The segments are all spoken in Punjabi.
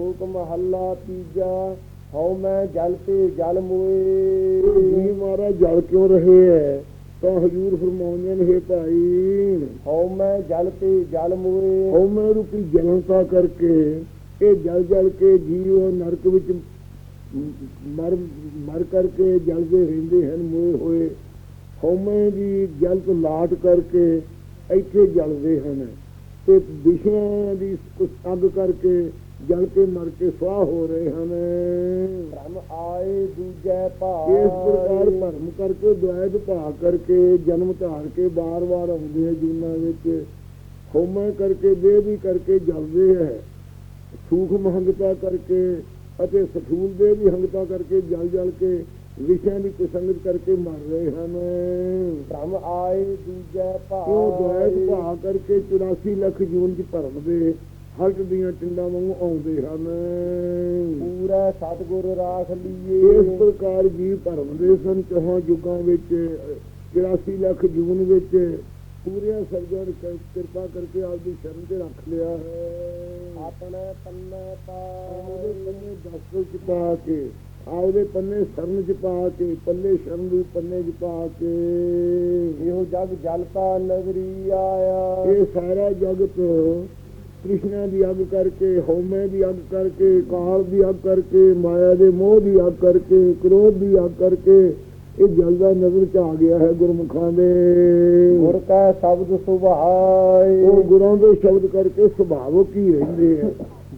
ਸ਼ਲੋਕ ਮਹੱਲਾ ਤੀਜਾ ਹਉ ਮੈਂ ਜਲ ਤੇ ਜਲ ਮੋਏ। ਜੀ ਮਹਾਰਾਜ ਜਲ ਕਿਉਂ ਰਹੇ ਹੈ ਤਾਂ ਹਜੂਰ ਫਰਮਾਉਂਦੇ ਨੇ ਹੈ ਭਾਈ। ਹਉ ਮੈਂ ਜਲ ਤੇ ਜਲ ਮੋਏ। ਉਹ ਮੈਂ ਰੂਪੀ ਜਲਨਤਾ ਕਰਕੇ ਇਹ ਜਲ ਜਲ ਕੇ ਜੀਵ ਨਰਕ ਵਿੱਚ ਮਰ ਮਰ ਕਰਕੇ ਜਲਦੇ ਰਹਿੰਦੇ ਹਨ ਮੋਏ ਹੋਏ। ਹਉਮੈ ਦੀ ਜਲ ਤੋਂ ਲਾਟ ਕਰਕੇ ਇੱਥੇ ਜਲਦੇ ਹਨ। ਤੇ ਵਿਸ਼ਿਆਂ ਦੀ ਕੁਛ ਅੱਗ ਕਰਕੇ ਜਲ ਕੇ ਮਰ ਕੇ ਸਵਾਹ ਹੋ ਰਹੇ ਹਨ। ਭ੍ਰਮ ਆਏ ਦੂਜੈ ਭਾਈ ਇਸ ਪ੍ਰਕਾਰ ਭਰਮ ਕਰਕੇ ਦੁਆਇਤ ਭਾ ਕਰਕੇ ਜਨਮ ਧਾਰ ਕੇ ਬਾਰ-ਬਾਰ ਆਉਂਦੇ ਆ ਜੀਵਨਾਂ ਵਿੱਚ। ਹੋਮੈ ਕਰਕੇ ਵੀ ਕਰਕੇ ਜਲਦੇ ਹੈ ਸੂਖ ਮਹੰਗਤਾ ਕਰਕੇ ਅਤੇ ਸਥੂਲ ਦੇ ਵੀ ਹੰਗਤਾ ਕਰਕੇ ਜਲ ਜਲ ਕੇ ਵਿਸ਼ਿਆਂ ਦੀ ਕੁਸੰਗਤ ਕਰਕੇ ਮਰ ਰਹੇ ਹਨ। ਭ੍ਰਮ ਆਏ ਦੂਜੈ ਉਹ ਦੁਆਇਤ ਭਾਈ ਭਾ ਕਰਕੇ 84 ਲੱਖ ਜੂਨ ਚ ਭਰਮ ਦੇ? ਹਲਕ ਦੀਆਂ ਟਿੰਡਾਂ ਵਾਂਗੂ ਆਉਂਦੇ ਹਨ। ਪੂਰਾ ਸਤਿਗੁਰ ਰਾਖ ਇਸ ਲਈਏ ਪ੍ਰਕਾਰ ਜੀ ਭਰਮ ਦੇ ਸਨ ਚੌਹਾਂ ਯੁੱਗਾਂ ਵਿੱਚ 84 ਲੱਖ ਜੂਨ ਵਿੱਚ। ਪੂਰਿਆ ਸਰਜਨ ਕਿਰਪਾ ਕਰਕੇ ਆਪਦੀ ਸ਼ਰਨ ਤੇ ਰੱਖ ਲਿਆ। ਹੈ ਆਪਣੇ ਪੰਨੇ ਪਾਏ ਪੰਨੇ ਦਸਤਰ ਚ ਪਾ ਕੇ ਆਪਦੇ ਪੰਨੇ ਸ਼ਰਨ ਚ ਪਾ ਕੇ ਪੱਲੇ ਸ਼ਰਨ ਦੇ ਪੰਨੇ ਚ ਪਾ ਕੇ। ਇਹੋ ਜਗ ਜਲਤਾ ਨਗਰੀ ਆਇਆ। ਇਹ ਸਾਰਾ ਜਗਤ ਕ੍ਰਿਸ਼ਨਾ ਦੀ ਅੱਗ ਕਰਕੇ ਹਉਮੈ ਦੀ ਅੱਗ ਕਰਕੇ ਕਾਲ ਦੀ ਅੱਗ ਕਰਕੇ ਮਾਇਆ ਦੇ ਮੋਹ ਦੀ ਅੱਗ ਕਰਕੇ ਕ੍ਰੋਧ ਦੀ ਅੱਗ ਕਰਕੇ ਇਹ ਜਲਦਾ ਨਜ਼ਰ ਚ ਆ ਗਿਆ ਹੈ ਗੁਰਮੁਖਾਂ ਦੇ। ਗੁਰ ਕਾ ਸ਼ਬਦ ਸੁਭਾਏ। ਉਹ ਗੁਰਾਂ ਦੇ ਸ਼ਬਦ ਕਰਕੇ ਸੁਭਾਵਕ ਹੀ ਰਹਿੰਦੇ ਆ?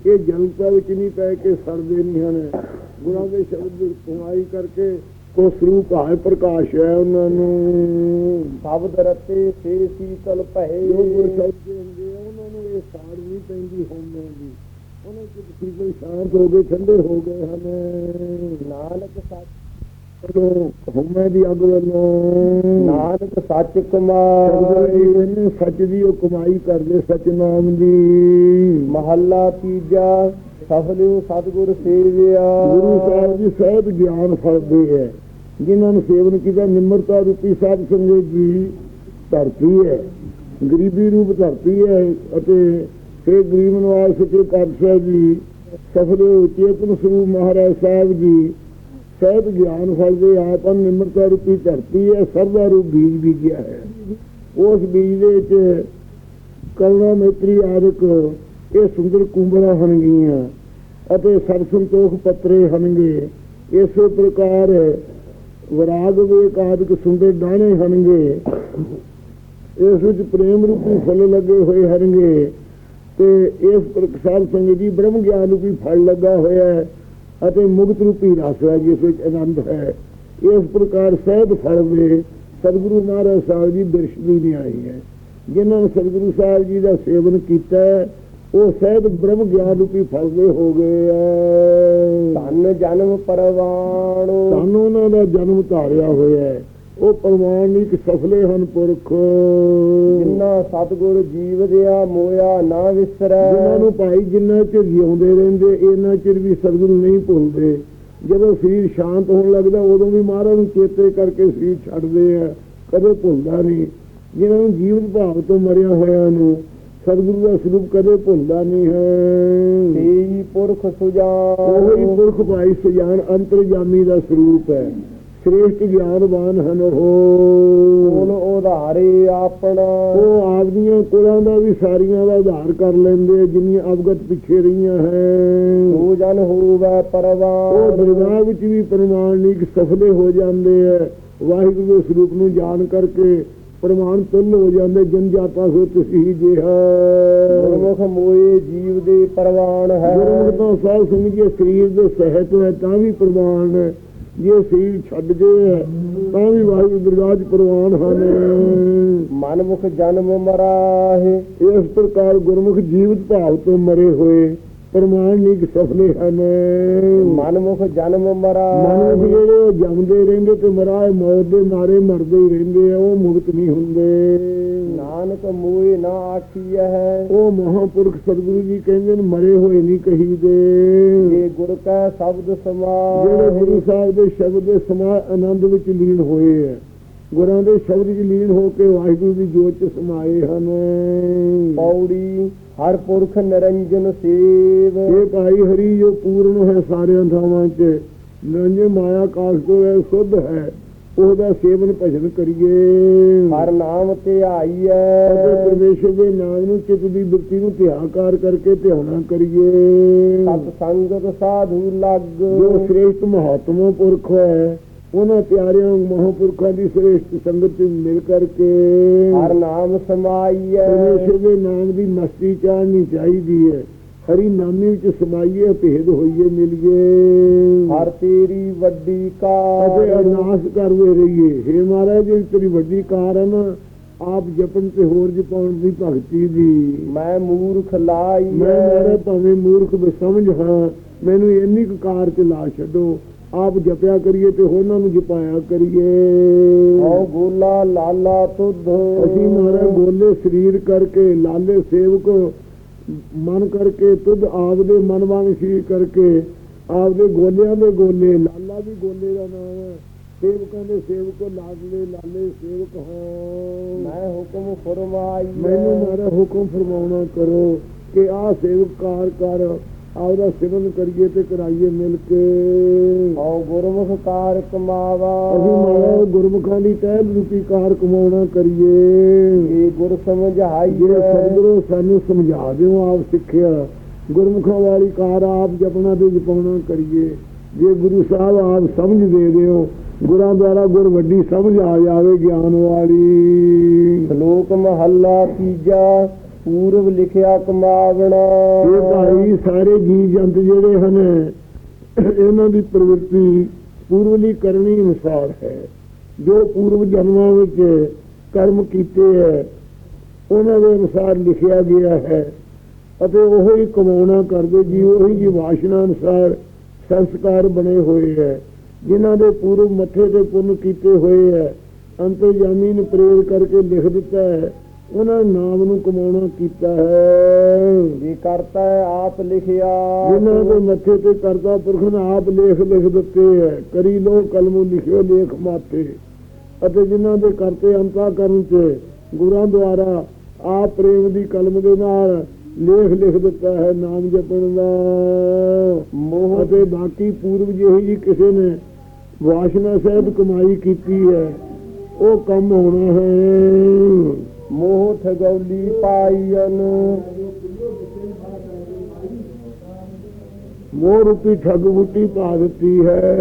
ਇਹ ਜਲਤਾ ਵਿੱਚ ਨਹੀਂ ਪੈ ਕੇ ਸੜਦੇ ਨਹੀਂ ਹਨ। ਗੁਰਾਂ ਦੇ ਸ਼ਬਦ ਦੀ ਕਮਾਈ ਕਰਕੇ ਕੋ ਸਰੂਪ ਹੈ ਪ੍ਰਕਾਸ਼ ਹੈ ਉਹਨਾਂ ਨੂੰ। ਸ਼ਬਦ ਰਤੇ ਸੇ ਸੀਤਲ ਭਏ। ਜੋ ਗੁਰ ਸ਼ਬਦ ਦੇ ਹੁੰਦੇ ਉਹਨਾਂ ਨੂੰ ਇਹ ਸਾੜ ਪੈਂਦੀ ਹੋਮਿਆਂ ਦੀ ਉਹਨਾਂ ਚ ਤਕਰੀਬਨ ਸ਼ਾਂਤ ਹੋ ਗਏ ਠੰਡੇ ਹੋ ਗਏ ਹਨ। ਨਾਨਕ ਸੱਚ। ਹੋਮੇ ਦੀ ਅੱਗ ਵੱਲੋਂ। ਨਾਨਕ ਸੱਚ ਕਮਾਈ ਕਹਿੰਦੇ ਸੱਚ ਦੀ ਉਹ ਕਮਾਈ ਕਰਦੇ ਸਚ ਨਾਮ ਦੀ। ਮਹੱਲਾ ਤੀਜਾ ਸਫਲਿਓ ਸਤਿਗੁਰ ਸੇਵਿਆ। ਗੁਰੂ ਸਾਹਿਬ ਜੀ ਸਹਿਬ ਗਿਆਨ ਫਲਦੇ ਹੈ। ਜਿਨ੍ਹਾਂ ਨੂੰ ਸੇਵਨ ਕੀਤਾ ਨਿਮਰਤਾ ਰੂਪੀ ਸਾਧ ਸੰਗਤ ਜੀ ਧਰਤੀ ਹੈ। ਗਰੀਬੀ ਰੂਪ ਧਰਤੀ ਹੈ ਅਤੇ ਫੇ ਗਰੀਬ ਨਿਵਾਸ ਸੱਚੇ ਪਾਤਸ਼ਾਹ ਜੀ ਸਫਲੇ ਚੇਤਨ ਸਰੂਪ ਮਹਾਰਾਜ ਸਾਹਿਬ ਜੀ, ਸਹਿਬ ਗਿਆਨ ਫਲਦੇ ਆਪਨ ਨਿਮਰਤਾ ਰੂਪੀ ਧਰਤੀ ਹੈ, ਸਰਦਾ ਰੂਪ ਬੀਜ ਬੀਜਿਆ ਹੈ। ਉਸ ਬੀਜ ਦੇ ਵਿੱਚ ਕਰੁਣਾ ਮੈਤਰੀ ਆਦਿਕ ਇਹ ਸੁੰਦਰ ਕੁੰਭਲਾ ਹਨਗੀਆਂ ਅਤੇ ਸਰ ਸੰਤੋਖ ਪੱਤਰੇ ਹਨਗੇ ਇਸੇ ਪ੍ਰਕਾਰ ਵਿਰਾਗ ਵੇਕ ਆਦਿਕ ਸੁੰਦਰ ਦਾਣੇ ਹਨਗੇ ਇਸ ਵਿੱਚ ਪ੍ਰੇਮ ਰੂਪੀ ਫੁੱਲ ਲੱਗੇ ਹੋਏ ਹਨਗੇ ਤੇ ਇਸ ਪ੍ਰਕਾਰ ਸੰਗਤ ਜੀ ਬ੍ਰਹਮ ਗਿਆਨ ਰੂਪੀ ਫਲ ਲੱਗਾ ਹੋਇਆ ਹੈ ਅਤੇ ਮੁਕਤ ਰੂਪੀ ਰਸ ਹੈ ਜਿਸ ਵਿੱਚ ਆਨੰਦ ਹੈ। ਇਸ ਪ੍ਰਕਾਰ ਸਹਿਬ ਫਲ ਦੇ ਸਤਿਗੁਰੂ ਮਹਾਰਾਜ ਸਾਹਿਬ ਜੀ ਦਰਸ਼ਨੀ ਨਹੀਂ ਆਈ ਹੈ। ਜਿਨ੍ਹਾਂ ਨੇ ਸਤਿਗੁਰੂ ਸਾਹਿਬ ਜੀ ਦਾ ਸੇਵਨ ਕੀਤਾ ਉਹ ਸਹਿਬ ਬ੍ਰਹਮ ਗਿਆਨ ਰੂਪੀ ਫਲ ਦੇ ਹੋ ਗਏ ਹੈ। ਧਨ ਜਨਮ ਪਰਵਾਣ। ਸਾਨੂੰ ਉਹਨਾਂ ਦਾ ਜਨਮ ਧਾਰਿਆ ਹੋਇਆ ਹੈ। ਉਹ ਪ੍ਰਮਾਣਿਕ ਸਫਲੇ ਹਨ ਪੁਰਖ। ਜਿਨ੍ਹਾਂ ਸਤਿਗੁਰ ਜੀਵ ਦਿਆ ਮੋਇਆ ਨਾ ਵਿਸਰੈ। ਜਿਨ੍ਹਾਂ ਨੂੰ ਭਾਈ ਜਿੰਨਾ ਚਿਰ ਜਿਉਂਦੇ ਰਹਿੰਦੇ ਇੰਨਾ ਚਿਰ ਵੀ ਸਤਿਗੁਰੂ ਨਹੀਂ ਭੁੱਲਦੇ। ਜਦੋਂ ਸਰੀਰ ਸ਼ਾਂਤ ਹੋਣ ਲੱਗਦਾ ਉਦੋਂ ਵੀ ਮਹਾਰਾਜ ਨੂੰ ਚੇਤੇ ਕਰਕੇ ਸਰੀਰ ਛੱਡਦੇ ਆ। ਕਦੇ ਭੁੱਲਦਾ ਨਹੀਂ। ਜਿਨ੍ਹਾਂ ਨੂੰ ਜੀਵਨ ਭਾਵ ਤੋਂ ਮਰਿਆ ਹੋਇਆ ਨੂੰ ਸਤਿਗੁਰੂ ਦਾ ਸਰੂਪ ਕਦੇ ਭੁੱਲਦਾ ਨਹੀਂ ਹੈ। ਤੇਈ ਪੁਰਖ ਉਹੀ ਸੁਜਾਨ ਪੁਰਖ ਭਾਈ ਸਜਾਨ ਅੰਤਰਜਾਮੀ ਦਾ ਸਰੂਪ ਹੈ। ਸ੍ਰੇਸ਼ਟ ਗਿਆਨਵਾਨ ਹਨ ਉਹ। ਉਧਾਰੇ ਆਪਣਾ। ਉਹ ਆਪਦੀਆਂ ਕੁਲਾਂ ਦਾ ਵੀ ਸਾਰੀਆਂ ਦਾ ਆਧਾਰ ਕਰ ਲੈਂਦੇ ਜਿੰਨੀਆਂ ਅਵਗਤ ਪਿੱਛੇ ਰਹੀਆਂ ਹੈ। ਸੋ ਜਨ ਹੋਵੇ ਉਹ ਪਰਵਾਨ ਦਰਗਾਹ ਵਿੱਚ ਵੀ ਪ੍ਰਮਾਣਿਕ ਸਫਲੇ ਹੋ ਜਾਂਦੇ ਆ। ਵਾਹਿਗੁਰੂ ਦੇ ਸਰੂਪ ਨੂੰ ਜਾਣ ਕਰਕੇ ਪ੍ਰਮਾਣ ਤੁਲ ਹੋ ਜਾਂਦੇ ਜਨ ਜਾਤਾ ਸੋ ਤੁਸੀਂ ਜਿਹਾ। ਗੁਰਮੁਖ ਮੋਏ ਜੀਵ ਦੇ ਪਰਵਾਨ ਹੈ। ਗੁਰਮੁਖ ਤੋਂ ਸਾਧ ਸਿੰਘ ਜੀ ਸਰੀਰ ਦੇ ਸਹਿਤ ਹੈ ਤਾਂ ਵੀ ਪ੍ਰਮਾਣ ਹੈ ਜੇ ਸਰੀਰ ਛੱਡ ਗਏ ਤਾਂ ਵੀ ਵਾਹਿਗੁਰੂ ਦਰਗਾਹ 'ਚ ਪ੍ਰਵਾਨ ਹਨ। ਮਨਮੁਖ ਜਨਮ ਮਰਾਹੇ। ਇਸ ਪ੍ਰਕਾਰ ਗੁਰਮੁਖ ਜੀਵਤ ਭਾਵ ਤੋਂ ਮਰੇ ਹੋਏ। ਪ੍ਰਮਾਣਿਕ ਸਫਲੇ ਹਨ। ਮਨਮੁਖ ਜਨਮ ਮਰਾ। ਮਨੁੱਖ ਜਿਹੜੇ ਜੰਮਦੇ ਰਹਿੰਦੇ ਤੇ ਮਰਾਏ ਮੌਤ ਦੇ ਮਾਰੇ ਮਰਦੇ ਹੀ ਰਹਿੰਦੇ ਆ ਉਹ ਮੁਕਤ ਨਹੀਂ ਹੁੰਦੇ। ਨਾਨਕ ਮੋਏ ਨਾ ਆਖੀਐ ਹੈ। ਉਹ ਮਹਾਪੁਰਖ ਸਤਿਗੁਰੂ ਜੀ ਕਹਿੰਦੇ ਨੇ ਮਰੇ ਹੋਏ ਨਹੀਂ ਕਹੀਦੇ। ਇਹ ਗੁਰ ਕਾ ਸ਼ਬਦ ਜਿਹੜੇ ਸਮਾਏ ਗੁਰੂ ਸਾਹਿਬ ਦੇ ਸ਼ਬਦ ਦੇ ਸਮਾ ਆਨੰਦ ਵਿੱਚ ਲੀਨ ਹੋਏ ਆ ਗੁਰਾਂ ਦੇ ਸ਼ਬਦ ਵਿੱਚ ਲੀਨ ਹੋ ਕੇ ਵਾਹਿਗੁਰੂ ਦੀ ਜੋਤ ਚ ਸਮਾਏ ਹਨ। ਪੌੜੀ ਹਰ ਪੁਰਖ ਨਿਰੰਜਨ ਸੇਵ। ਇਹ ਭਾਈ ਹਰੀ ਜੋ ਪੂਰਨ ਹੈ ਸਾਰਿਆਂ ਥਾਵਾਂ 'ਚ ਨਿਰੰਜਨ ਮਾਇਆ ਕਾਸ ਤੋਂ ਹੈ ਸੁੱਧ ਹੈ ਉਹਦਾ ਸੇਵਨ ਭਜਨ ਕਰੀਏ। ਹਰ ਨਾਮ ਤੇ ਅਤੇ ਆਈਐ ਪਰਮੇਸ਼ਰ ਦੇ ਨਾਮ ਨੂੰ ਚਿੱਤ ਦੀ ਬਿਰਤੀ ਨੂੰ ਧਿਆਕਾਰ ਕਰਕੇ ਧਿਆਨਾ ਕਰੀਏ। ਸਤ ਸੰਗਤ ਸਾਧੂ ਲੱਗ। ਜੋ ਸ੍ਰੇਸ਼ਟ ਮਹਾਤਮਾ ਪੁਰਖ ਹੈ ਉਹਨਾਂ ਪਿਆਰਿਆਂ ਮਹਾਂਪੁਰਖਾਂ ਦੀ ਸ੍ਰੇਸ਼ਟ ਸੰਗਤ ਵਿੱਚ ਮਿਲ ਕਰਕੇ ਹਰ ਨਾਮ ਸਮਾਈਐ। ਪਰਮੇਸ਼ਰ ਦੇ ਨਾਮ ਦੀ ਮਸਤੀ ਚਾੜਨੀ ਚਾਹੀਦੀ ਹੈ। ਹਰੀ ਨਾਮੀ ਵਿੱਚ ਸਮਾਈਏ ਭੇਦ ਹੋਈਏ ਮਿਲੀਏ। ਹਰ ਤੇਰੀ ਵੱਡੀ ਕਾਰ। ਅਰਦਾਸ ਕਰਦੇ ਰਹੀਏ। ਹੇ ਮਹਾਰਾਜ ਜੀ ਤੇਰੀ ਵੱਡੀ ਕਾਰ ਹੈ ਨਾ ਆਪ ਜਪਣ ਤੇ ਹੋਰ ਜਪਾਉਣ ਦੀ ਭਗਤੀ ਦੀ। ਮੈਂ ਮੂਰਖ ਮੈਂ ਲਾਈਐ ਮਾਰੇ ਭਾਵੇਂ ਮੂਰਖ ਬਸਮਝ ਹਾਂ ਮੈਨੂੰ ਇੰਨੀ ਕਾਰ ਚ ਲਾ ਛੱਡੋ। ਆਪ ਜਪਿਆ ਕਰੀਏ ਤੇ ਹੋਰਨਾਂ ਨੂੰ ਜਪਾਇਆ ਕਰੀਏ। ਓ ਗੋਲਾ ਲਾਲਾ ਤੁਧ। ਅਸੀਂ ਮਹਾਰਾਜ ਗੋਲੇ ਸਰੀਰ ਕਰਕੇ ਲਾਲੇ ਸੇਵਕ ਮਨ ਕਰਕੇ ਤੁਧ ਆਪ ਦੇ ਮਨ ਵਾਂਗ ਸਰੀਰ ਕਰਕੇ ਆਪ ਦੇ ਗੋਲਿਆਂ ਦੇ ਗੋਲੇ ਲਾਲਾ ਵੀ ਗੋਲੇ ਦਾ ਨਾਮ ਹੈ। ਸੇਵਕਾਂ ਦੇ ਸੇਵਕ ਲਾਲੇ ਲਾਲੇ ਸੇਵਕ ਹਾਂ। ਮੈਂ ਹੁਕਮ ਫਰਮਾਈਐ ਮੈਨੂੰ ਮਾਰਾ ਹੁਕਮ ਫਰਮਾਉਣਾ ਕਰੋ ਕਿ ਆਹ ਸੇਵਕਾਰ ਕਰ ਆਪਦਾ ਸਿਮਰਨ ਕਰੀਏ ਤੇ ਕਰਾਈਏ ਮਿਲ ਕੇ। ਓ ਗੁਰਮੁਖ ਕਾਰ ਕਮਾਵਾ। ਅਸੀਂ ਮਾਰਾ ਗੁਰਮੁਖਾਂ ਦੀ ਤਹਿ ਰੂਪੀ ਕਾਰ ਕਮਾਉਣਾ ਕਰੀਏ। ਇਹ ਗੁਰ ਜੇ ਸਮਝਾਈਐ ਸਤਿਗੁਰੂ ਸਾਨੂੰ ਸਮਝਾ ਦਿਓ ਆਪ ਸਿੱਖਿਆ। ਗੁਰਮੁਖਾਂ ਵਾਲੀ ਕਾਰ ਆਪ ਜਪਣਾ ਤੇ ਜਪਾਉਣਾ ਕਰੀਏ। ਜੇ ਗੁਰੂ ਸਾਹਿਬ ਆਪ ਸਮਝ ਦੇ ਦਿਓ ਗੁਰਾਂ ਦੁਆਰਾ ਗੁਰ ਵੱਡੀ ਸਮਝ ਆ ਜਾਵੇ ਗਿਆਨ ਵਾਲੀ। ਸ਼ਲੋਕ ਮਹੱਲਾ ਤੀਜਾ। ਪੂਰਬ ਲਿਖਿਆ ਕਮਾਵਣਾ। ਇਹ ਭਾਈ ਸਾਰੇ ਜੀ ਜੰਤ ਜਿਹੜੇ ਹਨ, ਇਹਨਾਂ ਦੀ ਪ੍ਰਵਿਰਤੀ ਪੂਰਵਲੀ ਕਰਨੀ ਅਨੁਸਾਰ ਹੈ। ਜੋ ਪੂਰਵ ਜਨਮਾਂ ਵਿੱਚ ਕਰਮ ਕੀਤੇ ਹੈ, ਉਹਨਾਂ ਦੇ ਅਨੁਸਾਰ ਲਿਖਿਆ ਗਿਆ ਹੈ ਅਤੇ ਉਹ ਹੀ ਕਮਾਉਣਾ ਕਰਦੇ ਜੀ, ਉਹੀ ਜੀ ਵਾਸ਼ਨਾ ਅਨੁਸਾਰ ਸੰਸਕਾਰ ਬਣੇ ਹੋਏ ਹੈ। ਜਿਨ੍ਹਾਂ ਦੇ ਪੂਰਵ ਮੱਥੇ ਤੇ ਪੁੰਨ ਕੀਤੇ ਹੋਏ ਹੈ, ਅੰਤਰਜਾਮੀ ਨੇ ਪ੍ਰੇਰ ਕਰਕੇ ਲਿਖ ਦਿੱਤਾ ਹੈ। ਉਹਨਾਂ ਨਾਮ ਨੂੰ ਕਮਾਉਣਾ ਕੀਤਾ ਹੈ। ਜੇ ਕਰਤਾ ਹੈ ਆਪ ਲਿਖਿਆ। ਜਿਨ੍ਹਾਂ ਦੇ ਮੱਥੇ ਤੇ ਕਰਤਾ ਪੁਰਖ ਨੇ ਆਪ ਲੇਖ ਲਿਖ ਦਿੱਤੇ ਹੈ। ਕਰੀ ਲੋ ਕਲਮ ਲਿਖਿਓ ਲੇਖ ਮਾਥੇ। ਅਤੇ ਜਿਨ੍ਹਾਂ ਦੇ ਕਰਤੇ ਅੰਤਾ ਕਰਨ ਤੇ ਗੁਰਾਂ ਦੁਆਰਾ ਆਪ ਪ੍ਰੇਮ ਦੀ ਕਲਮ ਦੇ ਨਾਲ ਲੇਖ ਲਿਖ ਦਿੱਤਾ ਹੈ ਨਾਮ ਜਪਣ ਦਾ। ਮੋਹ ਅਤੇ ਬਾਕੀ ਪੂਰਵ ਜਿਹੀ ਜੀ ਕਿਸੇ ਨੇ ਵਾਸ਼ਨਾ ਸਹਿਤ ਕਮਾਈ ਕੀਤੀ ਹੈ ਉਹ ਕੰਮ ਹੋਣਾ ਹੈ। ਮੋਹ ਠਗੌਲੀ ਪਾਈਨ ਮੋਹ ਰੂਪੀ ਠੱਗ ਬੁੱਟੀ ਪਾ ਦਿੱਤੀ ਹੈ।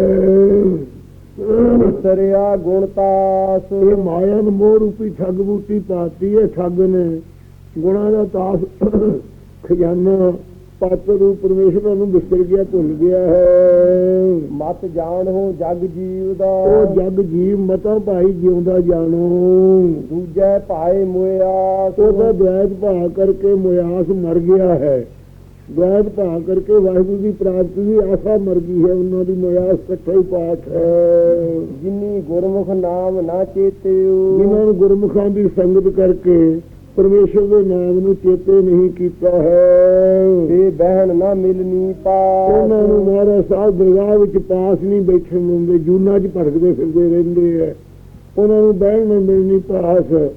ਸਰਿਆ ਗੁਣਤਾਸ ਇਹ ਮਾਇਆ ਨੂੰ ਮੋਹ ਰੂਪੀ ਠੱਗ ਬੂਟੀ ਪਾਤੀ ਹੈ, ਠੱਗ ਨੇ। ਗੁਣਾ ਦਾ ਤਾਸ ਖਜ਼ਾਨਾ ਪਾਤਰ ਰੂਪ ਪਰਮੇਸ਼ਰ ਨੂੰ ਵਿਸਰ ਗਿਆ ਭੁੱਲ ਗਿਆ ਹੈ। ਮਤ ਜਾਣ ਹੋ ਜਗ ਜੀਵ ਦਾ। ਉਹ ਜਗ ਜੀਵ ਮਤਾ ਭਾਈ ਜਿਉਂਦਾ ਜਾਣੋ। ਦੂਜੈ ਭਾਏ ਮੁਆ ਉਹਦਾ ਦ્વੈਤ ਭਾ ਕਰਕੇ ਮੁਆਸ ਮਰ ਗਿਆ ਹੈ। ਦ્વੈਤ ਭਾ ਕਰਕੇ ਵਾਹਿਗੁਰੂ ਦੀ ਪ੍ਰਾਪਤੀ ਦੀ ਆਸਾ ਮਰ ਗਈ ਹੈ। ਉਹਨਾਂ ਦੀ ਮੁਆਸ ਇਕੱਠਾ ਹੀ ਪਾਠ ਹੈ। ਜਿਨੀ ਗੁਰਮੁਖ ਨਾਮ ਨਾ ਚੇਤਿਓ। ਜਿਨ੍ਹਾਂ ਨੂੰ ਗੁਰਮੁਖਾਂ ਦੀ ਸੰਗਤ ਕਰਕੇ ਪਰਮੇਸ਼ਰ ਦੇ ਨਾਮ ਨੂੰ ਚੇਤੇ ਨਹੀਂ ਕੀਤਾ ਹੈ। ਤੇ ਬਹਿਣ ਨਾ ਮਿਲਨੀ ਪਾਸ। ਉਹਨਾਂ ਨੂੰ ਮਹਾਰਾਜ ਸਾਹਿਬ ਦਰਗਾਹ ਵਿੱਚ ਪਾਸ ਨਹੀਂ ਬੈਠਣ ਦਿੰਦੇ ਜੂਨਾ 'ਚ ਭਟਕਦੇ ਫਿਰਦੇ ਰਹਿੰਦੇ ਆ। ਉਹਨਾਂ ਨੂੰ ਬਹਿਣ ਨਹੀਂ ਮਿਲਣੀ ਪਾਸ।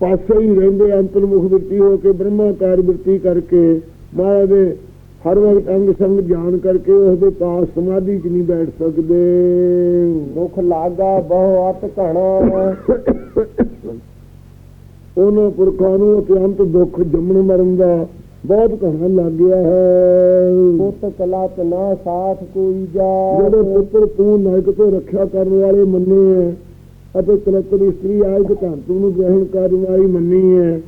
ਪਾਸੇ ਹੀ ਰਹਿੰਦੇ ਅੰਤਰਮੁਖ ਬਿਰਤੀ ਹੋ ਕੇ ਬ੍ਰਹਮਾਕਾਰ ਬਿਰਤੀ ਕਰਕੇ। ਮਹਾਰਾਜ ਦੇ ਹਰ ਵਕਤ ਅੰਗ ਸੰਗ ਜਾਣ ਕਰਕੇ ਉਸ ਦੇ ਪਾਸ ਸਮਾਧੀ 'ਚ ਨਹੀਂ ਬੈਠ ਸਕਦੇ। ਦੁਖ ਲਾਗਾ ਬਹੁ ਅਤ ਘਣਾ। ਉਹਨਾਂ ਪੁਰਖਾਂ ਨੂੰ ਅਤਿਅੰਤ ਦੁੱਖ ਜੰਮਣ ਮਰਨ ਦਾ ਬਹੁਤ ਘਣਾ ਲੱਗ ਗਿਆ ਹੈ। ਪੁੱਤ ਕਲਤ ਨਾ ਸਾਥ ਕੋਈ ਜਾ ਜਿਹੜੇ ਪੁੱਤਰ ਤੂੰ ਨਾਇਕ ਤੋਂ ਰੱਖਿਆ ਕਰਨ ਵਾਲੇ ਮੰਨੇ ਹੈ ਅਤੇ ਕਲਤਰ ਇਸਤਰੀ ਆਇ ਕਿ ਧੰਤੂ ਨੂੰ ਗ੍ਰਹਿਣ ਕਰਨ ਵਾਲੀ ਮੰਨੀ ਹੈ